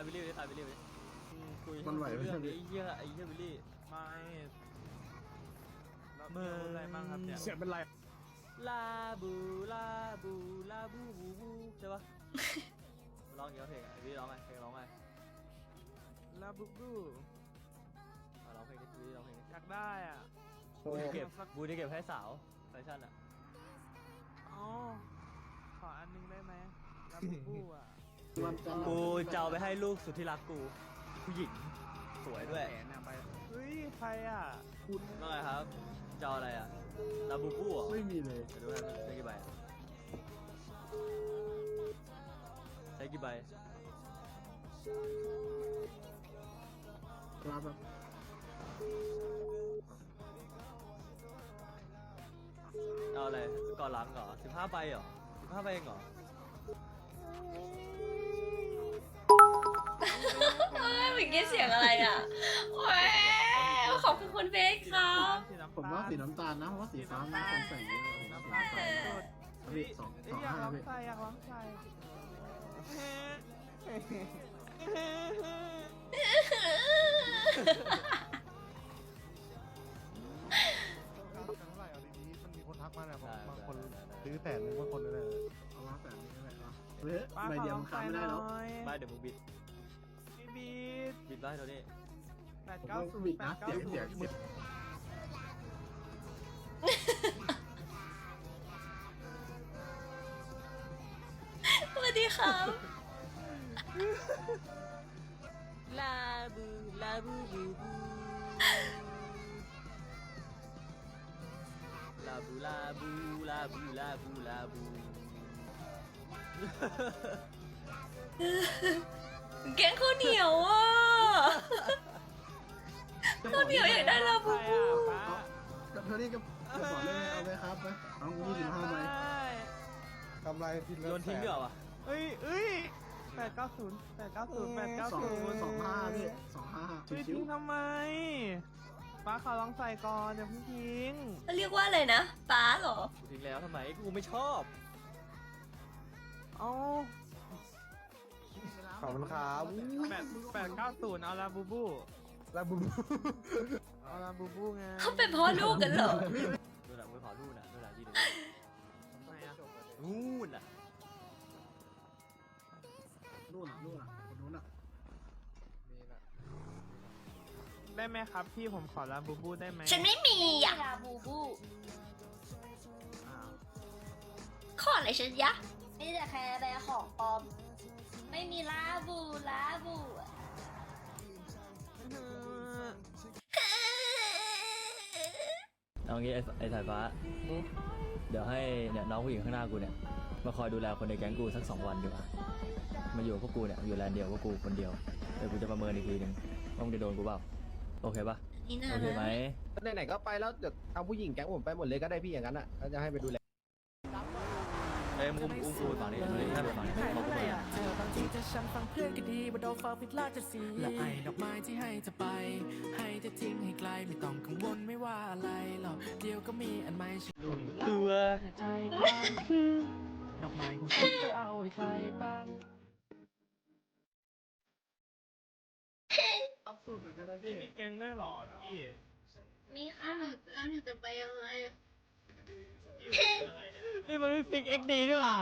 ายวิลลี่ดิขายวิลลี่ดิคุยมันไหวไหม เรื่องเนี่ยไอ้เหี้ยไอ้เหี้ยวิลลี่ไม่มืออะไรบ้างครับเนี่ยเสียงเป็นไรลาบูลาบูลาบูบูบูใช่ปะ ร้องอย่างเงี้ยเพลงอะไอ้วิลลี่ร้องไงเพลงร้องไงลาบูบูเอาร้องเพลงดิวิลลี่ร้องเพลงดิอยากได้อะบูที่เก็บบูที่เก็บให้สาวแฟชั่นอะอ๋อ ขออันนึงได้ไหมลาบูบูอะวันจันทร์ กูจะเอาไปให้ลูกสุดที่รักกู ผู้หญิงสวยด้วยเฮ้ยใครอะว่าไงครับจะเอาอะไรอะลาบูบูเหรอไม่มีเลยเดี๋ยวดูนะใช้กี่ใบอะใช้กี่ใบรับแบบเอาอะไรก่อนหลังเหรอสิบห้าใบเหรอสิบห้าใบเองเหรอ มื่อกี้เสียงอะไรอะแหววขอบคุณคุณเบสครับผมว่าสีน้ำตาลนะเพราะว่าสีฟ้ามันคนใส่เยอะผมว่าสีน้ำตาน้ำลตาลสุดพี่สองสองอยากห้าร้องพี่ใส่อยากร้องใส่เท่าไหร่เอาดีๆมันมีคนทักมาเนี่ยบอกบางคนซื้อแสนหนึงบางคนเลยเอามาแบบนี้ก็ได้เนาะเฮ้ยป้าใบเดียวร้องมันใส่ค้ำไม่ได้น่หรอกอยไม่เดี๋ยวมึงบิด ดบิดบ้านเราดิแปดผมเก้าต้องศูนบิย์ดแปนะดเก้าเสียงศูเสียงนย์เสียงสวัสดีครับลาบูลาบูบูบูลาบูลาบูลาบูลาบูลาบูแกงข้าวเหนียวอะ ข้าวเหนียวอยากได้ลาใครบูบูอะป้ากับเธอนี่ก็จะบอกเลยเอาไปครับไปเอายี่สิบห้าใบกำไรทีละโยนทิ้งดีกว่าวะเอ้ยเอ้ยแปดเก้าศูนย์แปดเก้าศูนย์แปดเก้าสองศูนย์สองห้าพี่สองห้าเฮ้ยชิทิ้วงทำไมป้าขอลองใส่ก่อนเดี๋ยวเพิ่งทิ้งเรียกว่าอะไรนะป้าเหรอกูทิ้งแล้วทำไมกูไม่ชอบ เอ้า ขอบคุณครับแปดแปดเก้าศูนย์เอาลาบูบูแล้วบุญเอาลาบูบูไงเขาเป็นพ่อลูกกันเหรอ ดูหนังมือเผาลู่นะดูหนังดีดูทำไมอะนู่นน่ะๆนู่นน่ะนู่นน่ะคนนู้นน่ะได้ไหมครับพี่ผมขอลาบูบูได้ไหมฉันไม่มีอะ ลาบูบู อ้าว ขออะไรฉันยะ มีแต่แคร์แบร์ของปลอม ไม่มีลาบูลาบูอะเอางี้ไอ้ไอ้สายฟ้า เดี๋ยวให้เนี่ยน้องผู้หญิงข้างหน้ากูเนี่ย มาคอยดูแลคนในแก๊งกูสักสองวันดีกว่า มาอยู่กับพวกกูเนี่ยอยู่แลนด์เดียวพวกกูคนเดียวเดี๋ยวกูจะประเมินอีกทีหนึ่งว่ามึงจะโดนกูเปล่าโอเคปะนี่น่าโอเคไหม ไหนๆก็ไปแล้วเดี๋ยวเอาผู้หญิงแก๊งผมไปหมดเลยก็ได้พี่อย่างนั้นอะก็จะให้ไปดูแลเอ้ยมึงอุ้มอุ้มกูไปฝั่งนี้เลยถ้าไปฝั่งนี้บอกกูไปเธอบางทีถ้าฉันฟังเพื่อนก็ดีว่าโดนฟ้าผิดลาดจะสีและไอ้ดอกไม้ที่ให้เธอไป ให้เธอทิ้งให้ไกลไม่ต้องกังวลไม่ว่าอะไรหรอกเดี๋ยวก็มีอันใหม่ฉันตัวใจกว้างขึ้นดอกไม้ของฉันจะเอาให้ใครบ้างอัพสูตรเหมือนก็ได้พี่มีเก่งได้เหรอพี่มีค่ะแล้วหนูจะไปยังไง นี่มันไม่ฟิกเอ็กดีด้วยว่ะ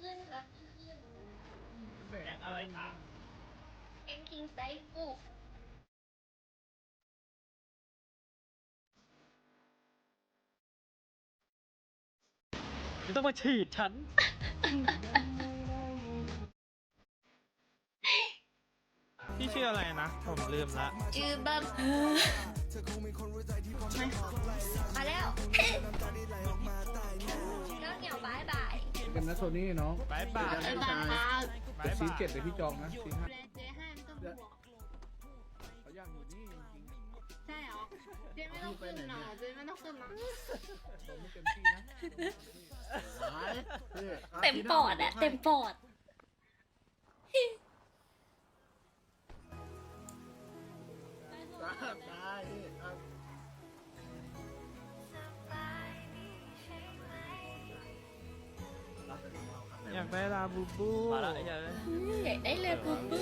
ขึ้นค่ะขึ้นอะไรคะเอ็งคิงไซฟูไม่ต้องมาฉีดฉัน พี่ชื่ออะไรนะ ผมลืมละ จือบัม มาแล้วแล้วเหนียวบายบายกันนะโซนี่น้องบายบายเจอกันบายบายบายซีบายเจ็ดเดี๋ยวพี่จองนะซีห้าแบรนด์เจห้าไม่ต้องห่วงเขาอยากอยู่นี่จริงใช่เหรอเจไม่ต้องขึ้นหน่อยเจไม่ต้องขึ้นนะๆผมไม่เต็มที่นะหายพี่เต็มปอดอะเต็มปอดได้ อยากได้ลาบูบูมาล้อเหี้ยากได้เลยบูบู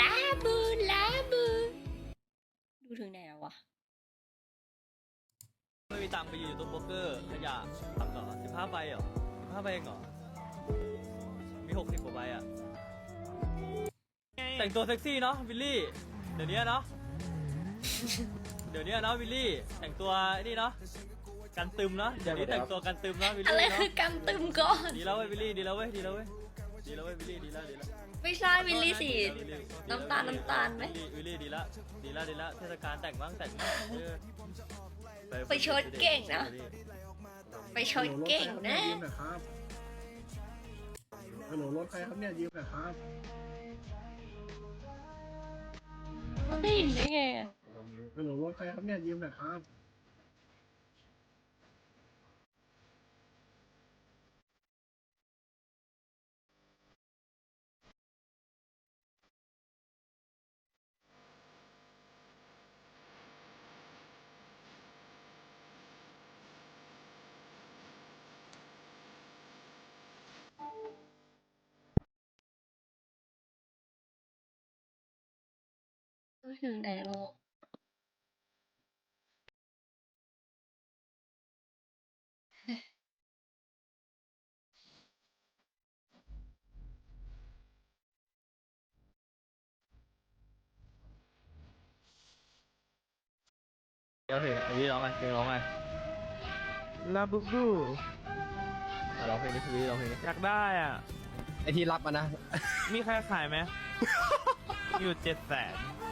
ลาบูลาบูดูถึงไหนแล้ววะไม่มีตังไปอยู่ตัวโปเกอร์ขยะทำต่อสิบห้าไปเหรอ ห้าใบเองเหรอ มีหกสิบกว่าใบอะ แต่งตัวเซ็กซี่เนาะวิลลี่ เดี๋ยวนี้เนาะ เดี๋ยวนี้เนาะวิลลี่ แต่งตัวไอ้นี่เนาะ กันตึมเนาะ เดี๋ยวนี้แต่งตัวกันตึมเนาะวิลอะไรลี่เนาะ คือกำตึมก่อน ดีแล้วเว้ยวิลลี่ดีแล้วเว้ยดีแล้วเว้ยดีแล้วเว้ยวิลลี่ดีแล้วดีแล้วไม่ใช่วิลลี่สีวิลลี่น้ำตาลน้ำตาลไหมวิลลี่วิลลี่ดีแล้วดีแล้วดีแล้วเทศกาลแต่งบ้างแต่งบ้างเออไปชดเก่งนะ ไปชดเก่งนะ ยืมหน่อยครับฮัลโหลรถใครครับเนี่ยยืมหน่อยครับได้ยินได้ไงอะฮัลโหลรถใครครับเนี่ยยืมหน่อยครับ ดูถึงไหนแล้วเดี๋ยวเพลงอันนี้ร้องไงเพลงร้องไงลาบูบูอะร้องเพลงนี้พี่ร้องเพลงนี้อยากได้อะ ไอที่รับมานะ มีใครขายไหม อยู่เจ็ดแสนอะ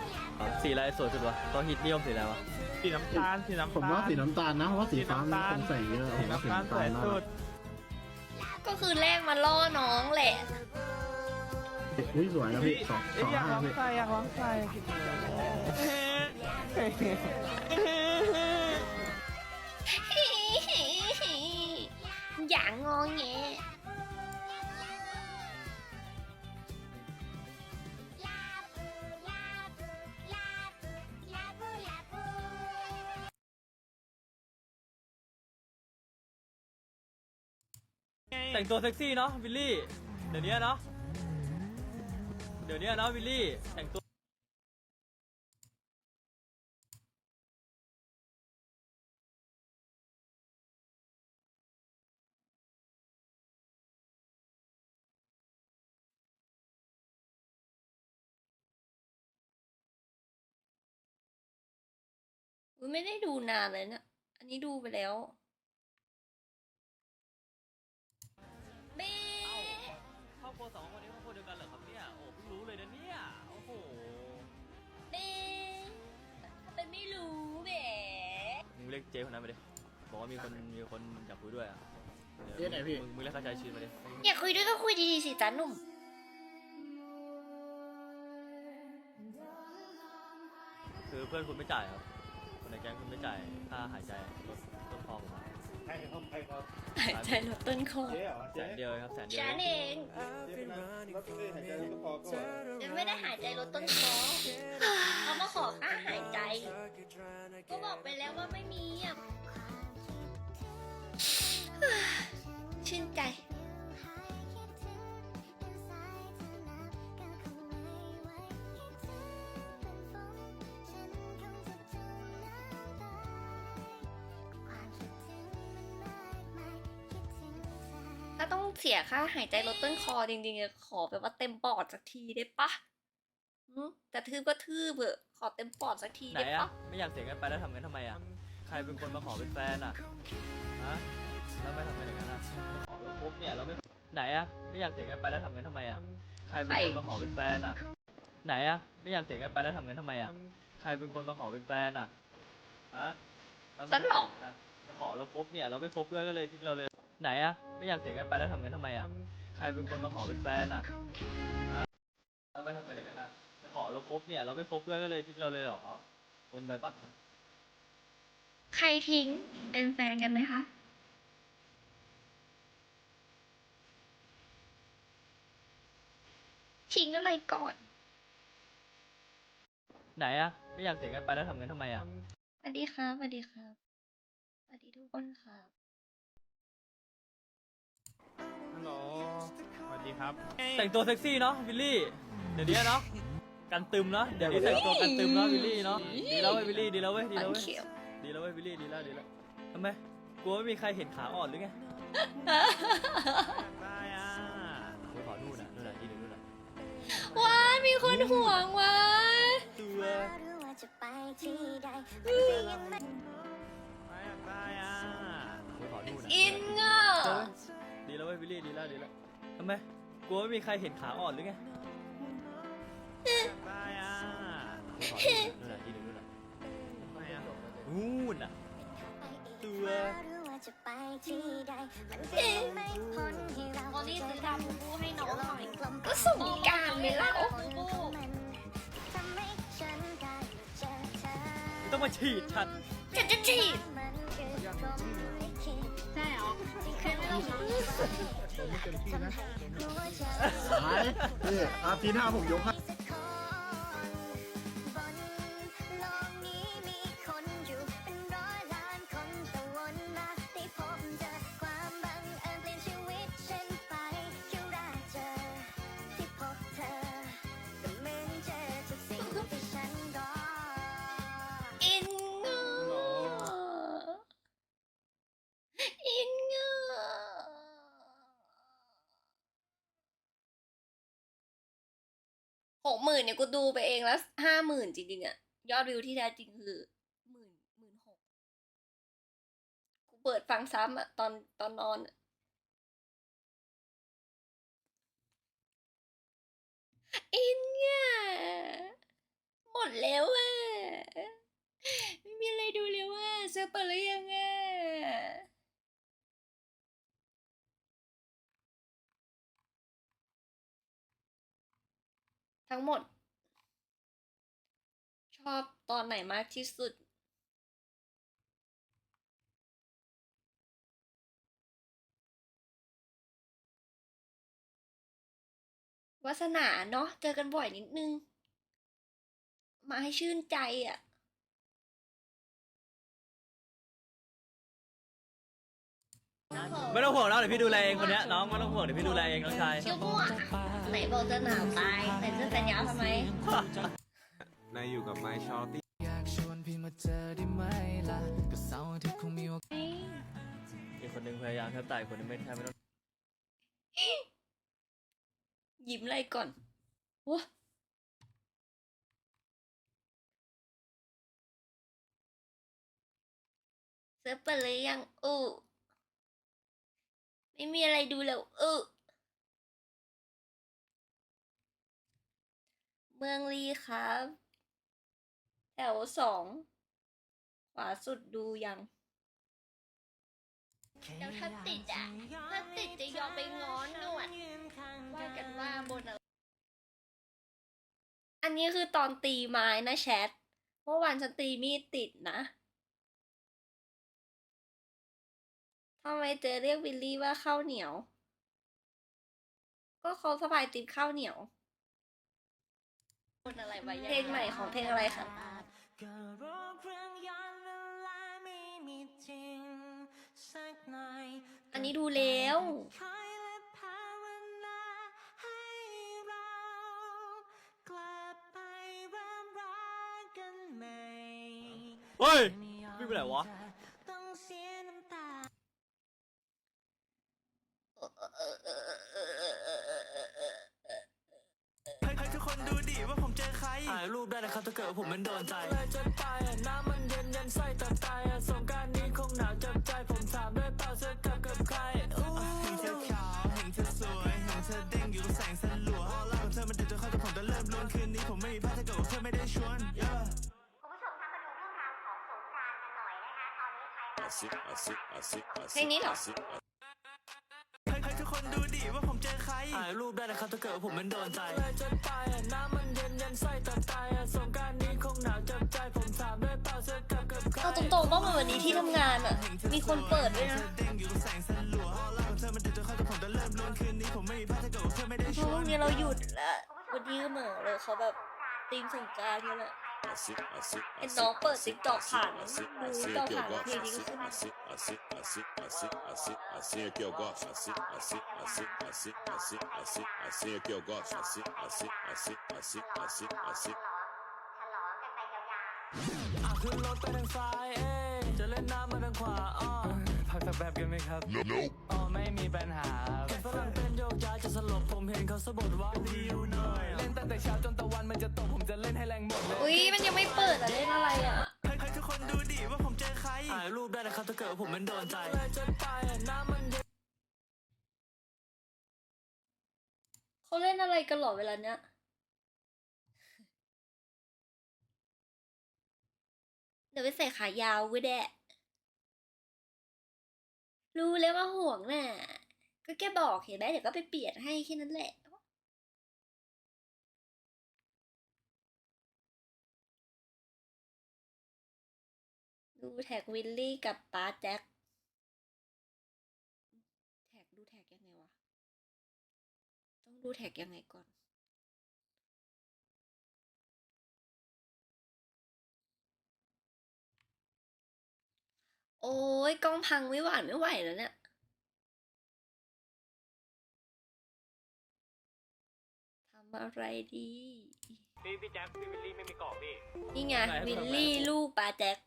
สีอะไรสวยสุดวะตัวฮิตนิยมสีอะไรวะสีน้ำตาลสีน้ำตาลผมว่าสีน้ำตาลนะเพราะว่าสีฟ้ามันคงใส่เยอะสีผมว่าสีน้ำตาลน้ำสตาวยลน่าสุรัดกก็คือแลกมาล่อน้องแหละอุ้ยสวยนะพี่สองเอ้สยองอยากลห้าองพี่ใส่อยากลองใส่อย่างงองแง แต่งตัวเซ็กซี่เนาะวิลลี่ เดี๋ยวนี้เนาะ เดี๋ยวนี้เนาะวิลลี่แต่งตัวอุ๊ยไม่ได้ดูนานเลยนะ อันนี้ดูไปแล้ว รียกเจ๊คนนั้นมาดิบอกว่ามีคนมีคนอยากคุยด้วยอะเจ๊ไหนพี่ มึงมึงเรียกเขาใจชื้นมาดิอยากคุยด้วยก็คุยดีๆสิจ้าหนุ่ม คือเพื่อนคุณไม่จ่ายครับคนในแก๊งคุณไม่จ่ายค่าหายใจรถต้นคอผมอะ ใครครับใครครับหายใจลดต้นคอเจ๊เหรอแสนเดียวเองครับแสนเดียวฉันเองเองเจ๊เป็นรถเจ๊หายใจแล้วก็พอก็ฉันไม่ได้หายใจลดต้นคอเขามาขอค่าหายใจ ก็บอกไปแล้วว่าไม่มีอะชื่นใจ เสียค่าหายใจลดต้นคอจริงๆอะขอแบบว่าเต็มปอดสักทีได้ปะหืมจะทืบก็ทืบเถอะขอเต็มปอดสักทีไหนได้อะปะไม่อยากเสียกันไปแล้วทำกันทำไมอะใครเป็นคนมาขอเป็นแฟนอะฮะแล้วไม่ทำกันอย่างนั้นอะขอแล้วปุ๊บเนี่ยเราไม่ไหนอะไม่อยากเสียกันไปแล้วทำกันทำไมอะใครเป็นคนมาขอเป็นแฟนอะไหนอะไม่อยากเสียกันไปแล้วทำกันทำไมอะใครเป็นคนมาขอเป็นแฟนอะฮะแล้วไม่ะขอแล้วปุ๊บเนี่ยเราไม่คบด้วยก็เลยทิ้งเราเลย ไหนอะไม่อยากเสียกันไปแล้วทำกันทำไมอะใครเป็นคนมาขอเป็นแฟนอะฮะแล้วไม่ทำกันอย่างนั้นอะขอแล้วปุ๊บเนี่ย เราไม่คบด้วยก็เลยทิ้งเราเลยเหรอคนไปปะใครทิ้งเป็นแฟนกันไหมคะทิ้งอะไรก่อน ไหนอะไม่อยากเสียกันไปแล้วทำกันทำไมอะสวัสดีครับสวัสดีครับสวัสดีทุกคนครับ ดีครับแต่งตัวเซ็กซี่เนาะวิลลี่ เดี๋ยวนี้เนาะกันตึมเนาะเดี๋ยวนี้แต่งตัวกันตึมเนาะวิลลี่เนาะดีแล้วเว้ยวิลลี่ดีแล้วเว้ยดีปัแล้วนเว้ยเขียวดีแล้วเว้ยวิลลี่ดีแล้วดีแล้วทำไมกลัวไม่มีใครเห็นขาอ่อนหรือไงได้อะกูขอดูนะดูนะที่หนึ่งดูนะว้ายมีคนห่วงว้ายตัวจะไปที่ใดได้อะกูขอดูนะอินอะดีแล้วเว้ยวิลลี่ดีแล้วดีแล้วทำไม กลัวไม่มีใครเห็นขาอ่อนหรือไงได้อะกูขอดูนะดูนะที่นึ่งดูนะได้อะนู่นอะ ตัวจะไปที่ใดมันก็ยังไม่พ้นให้เราโมนี่ซื้อดาบูบูให้น้องหน่อยก็สงกรารไปแล้วทำให้ฉันได้เจอเธอไม่ต้องมาฉีดฉัน จะจะจีบ ตใช่เหรอที่เคยไม่ต้องรู้ผมไม่เต็มที่นะรู้ว่าใจหายนี่อาทีหน้าผมยกให้ กูดูไปเองแล้วห้าหมื่นจริงๆอะยอดวิวที่แท้จริงคือหมื่นหมื่นหกกูเปิดฟังซ้ำอะตอนตอนนอนอะอินอะหมดแล้วอะไม่มีอะไรดูแล้วว่าเสื้อเปิดหรือยังอะทั้งหมด อบตอนไหนมากที่สุด วาสนาเนาะเจอกันบ่อยนิดนึง มาให้ชื่นใจอะไม่ต้องห่วงน้องเดี๋ยวพี่ดูแลเองคนเนี้ยน้องไม่ต้องห่วงเดี๋ยวพี่ดูแลเองน้องชาย เชี่ยวมั่วไหนบอกจะหนาวตายใส่เสื้อแขนยาวทำไม นายอยู่กับไมค์ชอตตี้อยากชวนพี่มาเจอได้ไหมล่ะก็เสาร์อาทิตย์คงมีโอกาสอีกคนหนึ่งพยายามแทบตายอีกคนหนึงไม่แทบไม่ต้องยิ้มอะไรก่อนวะเซิร์ฟเปิดเลยยังอู้ไม่มีอะไรดูแล้วอู้เมืองลีครับ แถวสองขวาสุดดูยัง แล้วถ้าติดอะ ถ้าติดจะยอมไปง้อนหนวดว่ากันว่าบนอะไรอันนี้คือตอนตีไม้นะแชทเมื่อวานฉันตีมีดติดนะทำไมเจอเรียกวิลลี่ว่าข้าวเหนียว ก็เขาสบายติดข้าวเหนียวบนอะไรวะเพลงใหม่ของเพลงอะไรคะ ก็รู้เรื่องย้อนเวลาไม่มีจริงสักหน่อยอันนี้ดูแล้ว คอยและภาวนาให้เรากลับไปเริ่มรักกันใหม่ เฮ้ย วิ่งไปไหนวะ ปได้นะครับถ้าเกิดว่าผมมันโดนใจจะไปอะน้ำมันเย็นยันไส้ตับไตอะสงกรารนี้คงหนาวจับใจผมถามได้เปล่าเสื้อกลับกับใครอู้เห็นเธอขาวเห็นเธอสวยเห็นเธอเด้งอยู่กับแสงสลัวออร่าของเธอมันเด็ดจนเข้าแต่ผมจะเริ่มล้วนคืนนี้ผมไม่มีพลาดถ้าเกิดว่าเธอไม่ได้ชวน yeah คุณผู้ชมคะมาดูเรื่องราวของสงกรานต์กันหน่อยนะคะตอนนี้ใครเราเพลงนี้เหรอให้ให้ทุก คนดูดิว่าผมเจอใครถ่ายรูปได้นะครับถ้าเกิดว่าผมมันโดนใจจะไปอะน้ำมันเย็นยันไส้ตับไตอะสงกรารนี้คงหนาวจับใจผมถามได้เปล่าเสื้อกลับกับใครเอาตรงๆว่าวันนี้ที่ทำงานอะ มีคนเปิดด้วยนะเด้งอยู่กับแสงสลัวออร่าของเธอมันเด็ดจนเข้าแต่ผมจะเริ่มล้วนคืนนี้ผมไม่มีพลาดถ้าเกิดว่าเธอไม่ได้เพชราะววันนนี้เราหยุดแล้ววันนี้ก็เหมือนเลยเขาแบบตีมสงกรารกันแหละ ใครไอ้น้องเปิดติ๊กต็อกผ่านดูติ๊กต็อกผ่านเพลงนี้ก็ขึ้นอะขึ้นรถไปทางซ้ายเอ้ยจะเล่นน้ำมาทางขวาอ้อ พักสักแบบกันไหมครับอ๋อไม่มีปัญหาเห็นฝรั่งเต้นโยกย้ายจะสลบผมเห็นเขาสะบัดว่าวิวหน่อย เล่นตั้งแต่เช้าจนตะวันมันจะตกผมจะเล่นให้แรงหมดเลยอุ้ยมันยังไม่เปิดอะเล่นอะไรอะให้ให้ทุกคนดูดิว่าผมเจอใครถ่ายรูปได้นะครับถ้าเกิดว่าผมมันโดนใจเลยจนไปอะน้ำมันเย็นเขาเล่นอะไรกันเหรอเวลาเนี้ยเดี๋ยวไปใส่ขายาวก็ได้ รู้แล้วว่าห่วงน่ะ ก็แค่บอกเห็นไหมเดี๋ยวก็ไปเปลี่ยนให้แค่นั้นแหละ ดูแท็กวิลลี่กับป้าแจ็ค แท็กดูแท็กยังไงวะ ต้องดูแท็กยังไงก่อน โอ้ยกล้องพังไม่หวานไม่ไหวแล้วเนี่ย ทำอะไรดี พี่พี่แจ็คพี่วิลลี่ไม่มีกรอบพี่นี่ไงไหนวิลทำไมลี่ลูกปาแจ็ค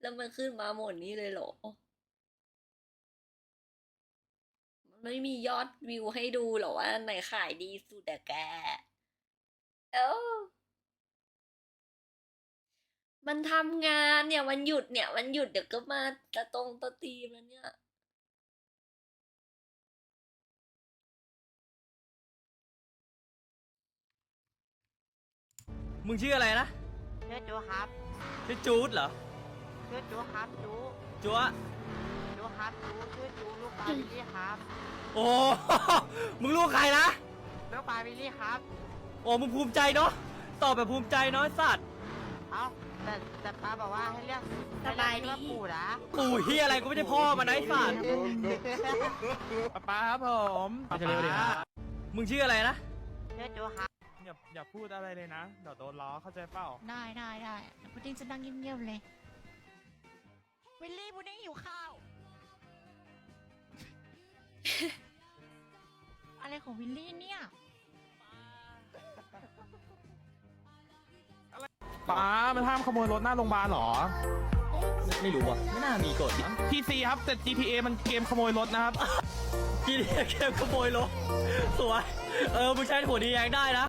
แล้วมันขึ้นมาหมดนี้เลยเหรอ มันไม่มียอดวิวให้ดูเหรอว่าอันไหนขายดีสุดอะแก เอ้ามันทำงานเนี่ยวันหยุดเนี่ยวันหยุดเดี๋ยวก็มาตะตรงตะตีมแล้วเนี่ยมึงชื่ออะไรนะเชื่อจูครับชื่อจูดเหรอเชื่อจูครับจูจัวจูครับจูชื่อจูลูกปลาวิลลี่ครับ โอ้ มึงลูกใครนะลูกปลาวิลลี่ครับโอ้มึงภูมิใจเนาะตอบแบบภูมิใจเนาะไอ้สัตว์เอ้าแต่แต่ป้าบอกว่าให้เรียกสบายดีให้เรีกว่าปู่นะปู่เฮียอะไรกูไม่ใช่พ่อมันนะไอ้สัตว์ป้าครับผมจะเร็วดิมึงชื่ออะไรนะเชื่อจูครับอย่าอย่าพูดอะไรเลยนะ เดี๋ยวโดนล้อเข้าใจเปล่า ได้ได้ได้พุดดิ้งจะนั่งเงียบๆเลยวิลลี่พุดดิ้งหิวข้าว อะไรของวิลลี่เนี่ย ป้ามันห้ามขโมยรถหน้าโรงพยาบาลหรอ ไม่รู้ว่ะ ไม่น่ามีกฎนะพีซีครับแต่ GTA มันเกมขโมยรถนะครับ ที่เรียกเกมขโมยรถสวย เออมึงใช้หัวดีแยงได้นะ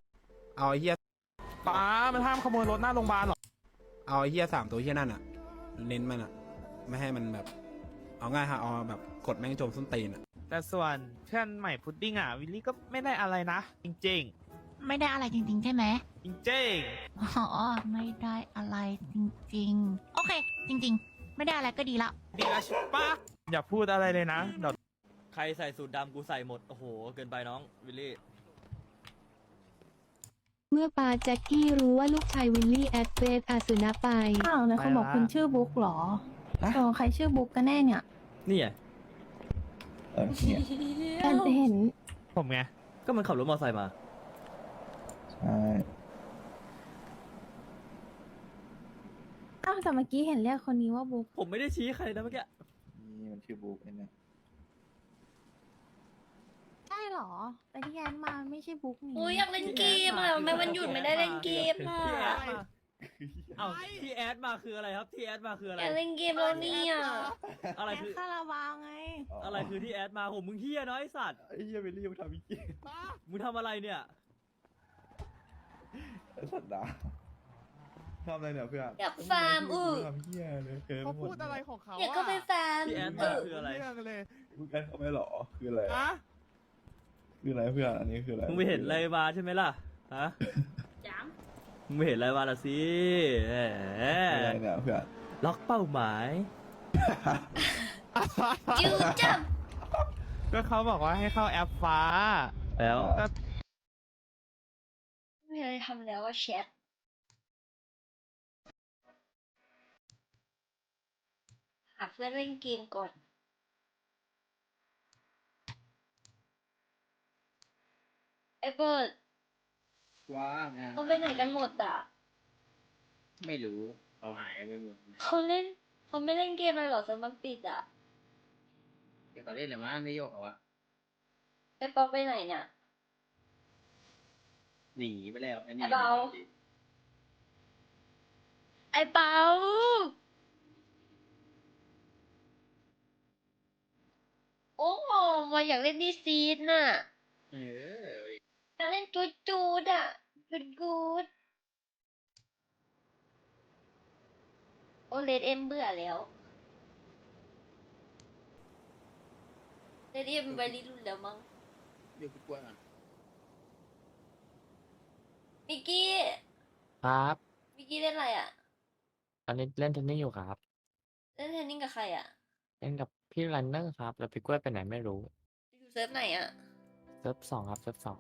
เอาไอ้เฮียป้ามันห้ามขโมยรถหน้าโรงพยาบาลหรอ เอาไอ้เฮียสามตัวเฮียนั่นอะเน้นมันอะไม่ให้มันแบบ เอาง่ายฮะเอาแบบกดแม่งโจมส้นตีนอะแต่ส่วนเพื่อนใหม่พุดดิ้งอะวิลลี่ก็ไม่ได้อะไรนะ จริง ไม่ได้อะไรจริงๆ ใช่ไหมๆจริงอ๋อไม่ได้อะไรจริงๆ โอเค จริง ๆ ไม่ได้อะไรก็ดีละๆดีแล้วใช่ปะอย่าพูดอะไรเลยนะเดี๋ยวใครใส่สูตรดำกูใส่หมด โอ้โห เกินไปน้องวิลลี่ เมื่อปาแจ็คกี้รู้ว่าลูกชายวิลลี่แอดเฟสอาสุนะไป อ้าวแล้วคุณบอกคุณชื่อบุ๊กเหรอเออใครชื่อบุ๊กกันแน่เนี่ยนี่ไงแต่เห็นผมไง ก็มันขับรถมอเตอร์ไซค์มา อ้าวแต่เมื่อกี้เห็นเรียกคนนี้ว่าบุ๊กผมไม่ได้ชี้ใครนะเมื่อกี้ นี่มันชื่อบุ๊กไอ้เนี่ยใช่เหรอ แต่ที่แอนมาไม่ใช่บุ๊กนี่ อุ้ยอยากเล่นเกมอะทำไมวันหยุดไม่ได้เล่นเกมล่ะที่แอดมาเอ้าที่แอดมาคืออะไรครับที่แอดมาคืออะไร อยากเล่นเกมแล้วเนี่ยอะไรแอนคือ คาราบาวไง อะไรคือที่แอดมาผมมึงเฮียน้อยสัตว์ไอ้เหี้ยเบลลี่มึงทำอีกทีมึงทำอะไรเนี่ย ไอ้สัตว์ดาทำอะไรเนี่ยเพื่อนอยากฟาร์มอือทำเหี้ยเลยเกินเขาหมพูดอะไรของเขาอยากก็ไปฟาร์มที่แอดเอมาอคืออะไรเรื่องเลยมึงกันเขาไม่หรอคืออะไรอะคืออะไรเพื่อนอันนี้คืออะไรมึงไปเห็นอะไรมาใช่ไหมล่ะฮะจ้ามมึงไปเห็นอะไรมาละสิแหคืออะไรมเนี่ยเพื่อนล็อกเป้าหมายจิ้วจับก็เขาบอกว่าให้เข้าแอปฟ้า แล้ว ก็ไม่มีอะไรทำแล้วว่าแชทหาเพื่อนเล่นเกมก่อนไอ้เบิร์ดว้าไงเขาไปไหนกันหมดอะไม่รู้เอาหายไปหมดเขาเล่นเขาไม่เล่นเกมอะไรหรอสมัครปิดอะเดี๋ยวเขาเล่นอะไรมั้งนายกเอาวะไอ้ปอไปไหนเนี่ย หนีไปแล้วไอ้นี่ไอ้เบา ไอ้เปาโอ้โหมาอยากเล่นดีซีนน่ะเอออยากเล่นจูดจูดอะจูดกูดโอเลดเอ็มเบื่อแล้วเลดเอ็มไปรีรุ่นแล้วมั้ง เดี๋ยวกูกลัวก่อน มิกกี้ครับ มิกกี้เล่นอะไรอะตอนนี้เล่นเทนนิสอยู่ครับ เล่นเทนนิสกับใครอะเล่นกับพี่รันเนอร์ครับ แล้วพี่กล้วยไปไหนไม่รู้อยู่เซิร์ฟไหนอะ เซิร์ฟสองครับ เซิร์ฟสอง